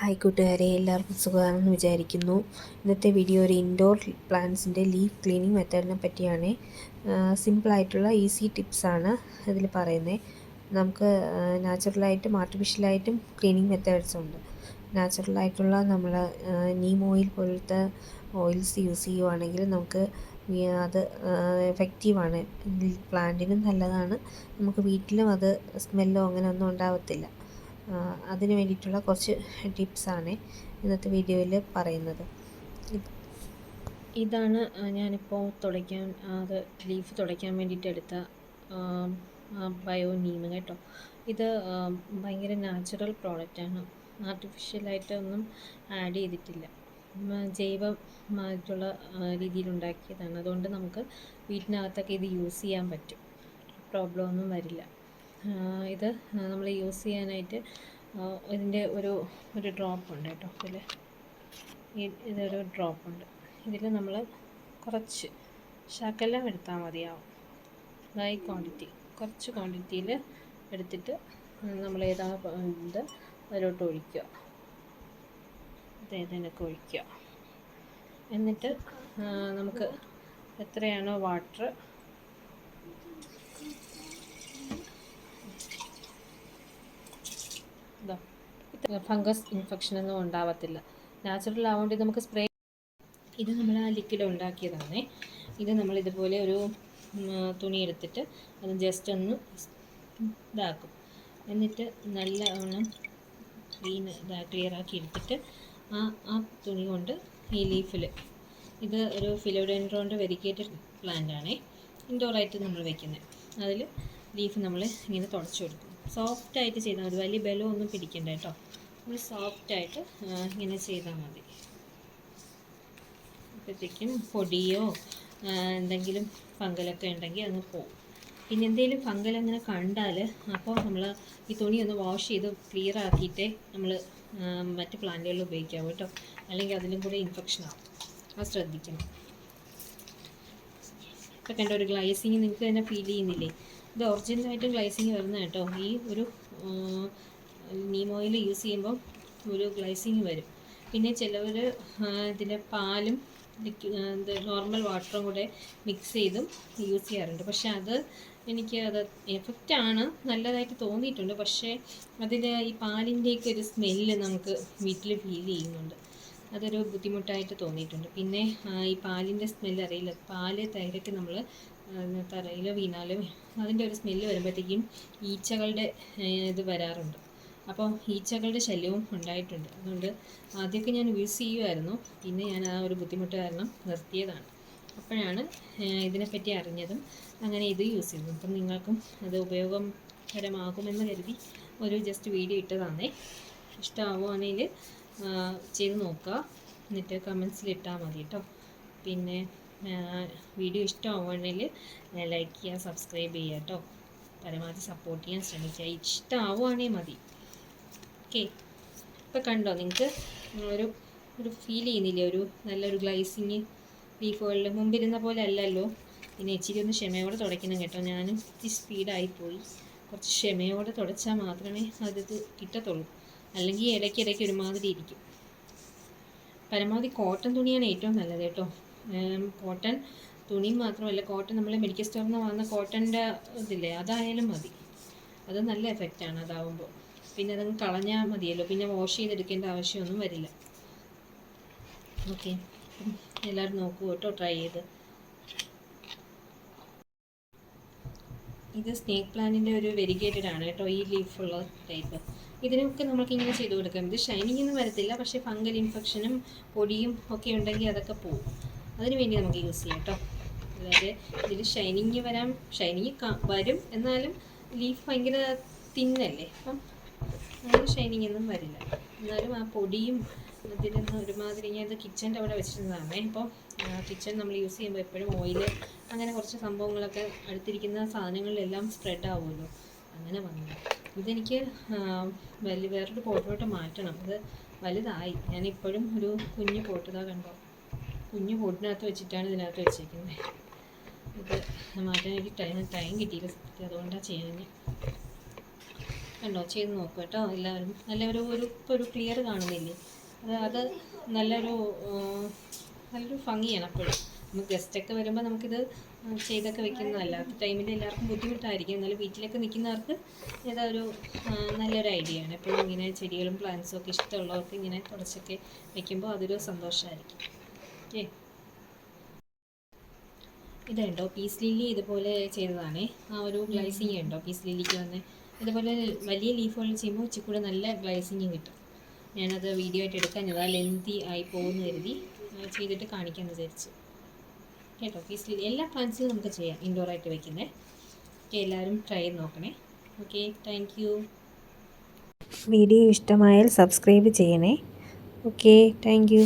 Hi കൂട്ടുകാരെ എല്ലാവർക്കും സുഖമാണെന്ന് വിചാരിക്കുന്നു. ഇന്നത്തെ വീഡിയോ ഒരു ഇൻഡോർ പ്ലാന്റ്സിന്റെ ലീഫ് ക്ലീനിങ് മെത്തേഡിനെ പറ്റിയാണ്. സിമ്പിളായിട്ടുള്ള ഈസി ടിപ്സാണ് ഇതിൽ പറയുന്നത് നമുക്ക് നാച്ചുറലായിട്ടും ആർട്ടിഫിഷ്യലായിട്ടും ക്ലീനിങ് മെത്തേഡ്സ് ഉണ്ട്. നാച്ചുറലായിട്ടുള്ള നമ്മൾ നീം ഓയിൽ പോലത്തെ ഓയിൽസ് യൂസ് ചെയ്യുവാണെങ്കിൽ നമുക്ക് അത് എഫക്റ്റീവാണ് പ്ലാന്റിനും നല്ലതാണ്. നമുക്ക് വീട്ടിലും അത് സ്മെല്ലോ അങ്ങനെ ഒന്നും ഉണ്ടാവത്തില്ല. അതിന് വേണ്ടിയിട്ടുള്ള കുറച്ച് ടിപ്സാണ് ഇന്നത്തെ വീഡിയോയിൽ പറയുന്നത്. ഇതാണ് ഞാനിപ്പോൾ തുടയ്ക്കാൻ അത് ലീഫ് തുടയ്ക്കാൻ വേണ്ടിയിട്ട് എടുത്ത ബയോ നീം കേട്ടോ. ഇത് ഭയങ്കര നാച്ചുറൽ പ്രോഡക്റ്റാണ് ആർട്ടിഫിഷ്യലായിട്ട് ഒന്നും ആഡ് ചെയ്തിട്ടില്ല. ജൈവമായിട്ടുള്ള രീതിയിൽ ഉണ്ടാക്കിയതാണ്. അതുകൊണ്ട് നമുക്ക് വീട്ടിനകത്തൊക്കെ ഇത് യൂസ് ചെയ്യാൻ പറ്റും. പ്രോബ്ലം ഒന്നും വരില്ല. ഇത് നമ്മൾ യൂസ് ചെയ്യാനായിട്ട് ഇതിന്റെ ഒരു ഒരു ഡ്രോപ്പ് ഉണ്ട് കേട്ടോ. ഇതിൽ ഇതൊരു ഡ്രോപ്പ് ഉണ്ട്. ഇതിൽ നമ്മൾ കുറച്ച് ശകലം എടുത്താൽ മതിയാവും. ഹൈ ക്വാണ്ടിറ്റി കുറച്ച് ക്വാണ്ടിറ്റിയിൽ എടുത്തിട്ട് നമ്മൾ ഏതാ ഇത് അതിലോട്ട് ഒഴിക്കുക. ഇതേതിനൊക്കെ ഒഴിക്കുക. എന്നിട്ട് നമുക്ക് എത്രയാണോ വാട്ടർ ഫംഗസ് ഇൻഫെക്ഷൻ ഒന്നും ഉണ്ടാവത്തില്ല. നാച്ചുറൽ ആവുകൊണ്ട് നമുക്ക് സ്പ്രേ ഇത് നമ്മൾ ആ ലിക്വിഡ് ഉണ്ടാക്കിയതാണ്. ഇത് നമ്മൾ ഇതുപോലെ ഒരു തുണി എടുത്തിട്ട് അത് ജസ്റ്റ് ഒന്ന് ഇതാക്കും. എന്നിട്ട് നല്ല നല്ലവണ്ണം ക്ലീൻ ഇതാ ക്ലിയർ ആക്കി എടുത്തിട്ട് ആ ആ തുണി കൊണ്ട് ഈ ലീഫിൽ ഇത് ഒരു ഫിലോഡെൻഡ്രോന്റെ വെരിക്കേറ്റഡ് പ്ലാന്റ് ആണേ ഇൻഡോറായിട്ട് നമ്മൾ വെക്കുന്നത് അതിൽ ലീഫ് നമ്മൾ ഇങ്ങനെ തുടച്ചു കൊടുക്കും. സോഫ്റ്റായിട്ട് ചെയ്താൽ മതി. വലിയ ബലമൊന്നും പിടിക്കണ്ട കേട്ടോ. നമ്മൾ സോഫ്റ്റായിട്ട് ഇങ്ങനെ ചെയ്താൽ മതി. അപ്പോഴത്തേക്കും പൊടിയോ എന്തെങ്കിലും ഫംഗലൊക്കെ ഉണ്ടെങ്കിൽ അങ്ങ് പോകും. പിന്നെ എന്തെങ്കിലും ഫംഗൽ അങ്ങനെ കണ്ടാൽ അപ്പോൾ നമ്മൾ ഈ തുണി ഒന്ന് വാഷ് ചെയ്ത് ക്ലിയർ ആക്കിയിട്ടേ നമ്മൾ മറ്റ് പ്ലാന്റുകളിൽ ഉപയോഗിക്കാം കേട്ടോ. അല്ലെങ്കിൽ അതിലും കൂടെ ഇൻഫെക്ഷൻ ആവും. അത് ശ്രദ്ധിക്കണം. ഇപ്പം കണ്ട ഒരു ഗ്ലൈസിങ് നിങ്ങൾക്ക് തന്നെ ഫീൽ ചെയ്യുന്നില്ലേ? ഇത് ഒറിജിനലായിട്ടും ഗ്ലൈസിങ് വരുന്ന കേട്ടോ. ഈ ഒരു നീം ഓയിൽ യൂസ് ചെയ്യുമ്പോൾ ഒരു ഗ്ലൈസിങ് വരും. പിന്നെ ചിലവർ ഇതിന്റെ പാലും നോർമൽ വാട്ടറും കൂടെ മിക്സ് ചെയ്തും യൂസ് ചെയ്യാറുണ്ട്. പക്ഷേ അത് എനിക്ക് അത് എഫക്റ്റ് ആണ് നല്ലതായിട്ട് തോന്നിയിട്ടുണ്ട്. പക്ഷേ അതിൽ ഈ പാലിന്റെയൊക്കെ ഒരു സ്മെല്ല് നമുക്ക് വീട്ടിൽ ഫീൽ ചെയ്യുന്നുണ്ട്. അതൊരു ബുദ്ധിമുട്ടായിട്ട് തോന്നിയിട്ടുണ്ട്. പിന്നെ ഈ പാലിന്റെ സ്മെല്ല് അറിയില്ല. പാൽ തൈരൊക്കെ നമ്മൾ തറയിൽ വീണാലും അതിന്റെ ഒരു സ്മെല്ല് വരുമ്പോഴത്തേക്കും ഈച്ചകളുടെ ഇത് വരാറുണ്ട്. അപ്പോൾ ഈച്ചകളുടെ ശല്യവും ഉണ്ടായിട്ടുണ്ട്. അതുകൊണ്ട് ആദ്യമൊക്കെ ഞാൻ യൂസ് ചെയ്യുമായിരുന്നു പിന്നെ ഞാൻ ആ ഒരു ബുദ്ധിമുട്ട് കാരണം നിർത്തിയതാണ്. അപ്പോഴാണ് ഇതിനെപ്പറ്റി അറിഞ്ഞതും അങ്ങനെ ഇത് യൂസ് ചെയ്തത്. അപ്പം നിങ്ങൾക്കും അത് ഉപയോഗകരമാകുമെന്ന് കരുതി ഒരു ജസ്റ്റ് വീഡിയോ ഇട്ടതാണേ. ഇഷ്ടമാവുകയാണെങ്കിൽ ചെയ്ത് നോക്കുക. എന്നിട്ട് കമൻസിൽ ഇട്ടാൽ മതി കേട്ടോ പിന്നെ വീഡിയോ ഇഷ്ടമാവുകയാണെങ്കിൽ ലൈക്ക് ചെയ്യുക സബ്സ്ക്രൈബ് ചെയ്യുക കേട്ടോ. പരമാവധി സപ്പോർട്ട് ചെയ്യാൻ ശ്രമിക്കുക. ഇഷ്ടമാവുകയാണെങ്കിൽ മതി. ഓക്കെ ഇപ്പം കണ്ടോ നിങ്ങൾക്ക്? ഒരു ഒരു ഫീൽ ചെയ്യുന്നില്ലേ? ഒരു നല്ലൊരു ഗ്ലൈസിങ് ലീഫ് ഓയിൽ മുമ്പിരുന്ന പോലെ അല്ലല്ലോ? പിന്നെ ഇച്ചിരി ഒന്ന് ക്ഷമയോടെ തുടയ്ക്കണം കേട്ടോ. ഞാനും ഇച്ചിരി സ്പീഡായിപ്പോയി കുറച്ച് ക്ഷമയോടെ തുടച്ചാൽ മാത്രമേ അതിത് കിട്ടത്തുള്ളൂ. അല്ലെങ്കിൽ ഇടയ്ക്കിടയ്ക്ക് ഒരുമാതിരി ഇരിക്കും. പരമാവധി കോട്ടൺ തുണിയാണ് ഏറ്റവും നല്ലത് കേട്ടോ. കോട്ടൺ തുണി മാത്രമല്ല കോട്ടൺ നമ്മൾ മെഡിക്കൽ സ്റ്റോറിൽ നിന്ന് വാങ്ങുന്ന കോട്ടന്റെ ഇതില്ലേ അതായാലും മതി. അത് നല്ല എഫക്റ്റാണ് അതാവുമ്പോൾ പിന്നെ അതങ്ങ് കളഞ്ഞാൽ മതിയല്ലോ പിന്നെ വാഷ് ചെയ്തെടുക്കേണ്ട ആവശ്യമൊന്നും വരില്ല. ഓക്കെ എല്ലാവരും നോക്കൂ കേട്ടോ ട്രൈ ചെയ്ത്. ഇത് സ്നേക്ക് പ്ലാന്റിന്റെ ഒരു വെരിഗേറ്റഡ് ആണ് കേട്ടോ ഈ ലീഫുള്ള ടൈപ്പ് ഇതിനൊക്കെ നമുക്ക് ഇങ്ങനെ ചെയ്ത് കൊടുക്കാം. ഇത് ഷൈനിങ് ഒന്നും വരത്തില്ല പക്ഷേ ഫംഗൽ ഇൻഫെക്ഷനും പൊടിയും ഒക്കെ ഉണ്ടെങ്കിൽ അതൊക്കെ പോകും അതിന് വേണ്ടി നമുക്ക് യൂസ് ചെയ്യാം കേട്ടോ അതായത് ഇതിൽ ഷൈനിങ് വരാൻ ഷൈനിങ് വരും. എന്നാലും ലീഫ് ഭയങ്കര തിന്നല്ലേ? അപ്പം അങ്ങനെ ഷൈനിങ് ഒന്നും വരില്ല. എന്നാലും ആ പൊടിയും ഇതിലൊന്ന് ഒരുമാതിരി ഞാൻ ഇത് കിച്ചന്റെ അവിടെ വെച്ചിരുന്നതാണേ. അപ്പോൾ കിച്ചൺ നമ്മൾ യൂസ് ചെയ്യുമ്പോൾ എപ്പോഴും ഓയിൽ അങ്ങനെ കുറച്ച് സംഭവങ്ങളൊക്കെ അടുത്തിരിക്കുന്ന സാധനങ്ങളിലെല്ലാം സ്പ്രെഡ് ആവുമല്ലോ. അങ്ങനെ വന്നു. ഇതെനിക്ക് വലിയ വേറൊരു പോട്ടിലോട്ട് മാറ്റണം. അത് വലുതായി. ഞാനിപ്പോഴും ഒരു കുഞ്ഞു പോട്ടതാ കണ്ടോ? കുഞ്ഞു പോട്ടിനകത്ത് വെച്ചിട്ടാണ് ഇതിനകത്ത് വെച്ചേക്കുന്നത് ഇത് മാറ്റാൻ എനിക്ക് ടൈം ടൈം കിട്ടിയില്ല സത്യം അതുകൊണ്ടാണ് ചെയ്യുന്നത് കണ്ടോ? ചെയ്ത് നോക്കുക കേട്ടോ എല്ലാവരും. നല്ല ഒരു ഇപ്പോൾ ഒരു ക്ലിയർ കാണുന്നില്ലേ? അത് അത് നല്ലൊരു നല്ലൊരു ഭംഗിയാണ് അപ്പോഴും. നമുക്ക് ഗസ്റ്റൊക്കെ വരുമ്പോൾ നമുക്കിത് ചെയ്തൊക്കെ വെക്കുന്നതല്ല. അത് ടൈമിൽ എല്ലാവർക്കും ബുദ്ധിമുട്ടായിരിക്കും. എന്നാലും വീട്ടിലൊക്കെ നിൽക്കുന്നവർക്ക് ഇതൊരു നല്ലൊരു ഐഡിയ ആണ്. എപ്പോഴും ഇങ്ങനെ ചെടികളും പ്ലാന്റ്സും ഒക്കെ ഇഷ്ടമുള്ളവർക്ക് ഇങ്ങനെ കുറച്ചൊക്കെ വെക്കുമ്പോൾ അതൊരു സന്തോഷമായിരിക്കും ഓക്കെ ഇതുണ്ടോ? പീസ് ലില്ലി ഇതുപോലെ ചെയ്തതാണേ. ആ ഒരു ഗ്ലൈസിങ് ഉണ്ടോ? പീസ് ലില്ലിക്ക് വന്ന്. ഇതുപോലെ വലിയ ലീഫുകൾ ചെയ്യുമ്പോൾ ഉച്ചക്കൂടെ കൂടെ നല്ല ഗ്ലൈസിങ് കിട്ടും. ഞാനത് വീഡിയോ ആയിട്ട് എടുക്കാൻ ആ ലെന്തി ആയി പോകുമെന്ന് കരുതി. ചെയ്തിട്ട് കാണിക്കാമെന്ന് വിചാരിച്ചു. കേട്ടോ? പീസ് ലില്ലി എല്ലാ പ്ലാന്റ്സിലും നമുക്ക് ചെയ്യാം ഇൻഡോർ ആയിട്ട് വെക്കുന്നത് ഓക്കെ എല്ലാവരും ട്രൈ ചെയ്ത് നോക്കണേ. ഓക്കെ താങ്ക് യു വീഡിയോ ഇഷ്ടമായാൽ സബ്സ്ക്രൈബ് ചെയ്യണേ. Okay thank you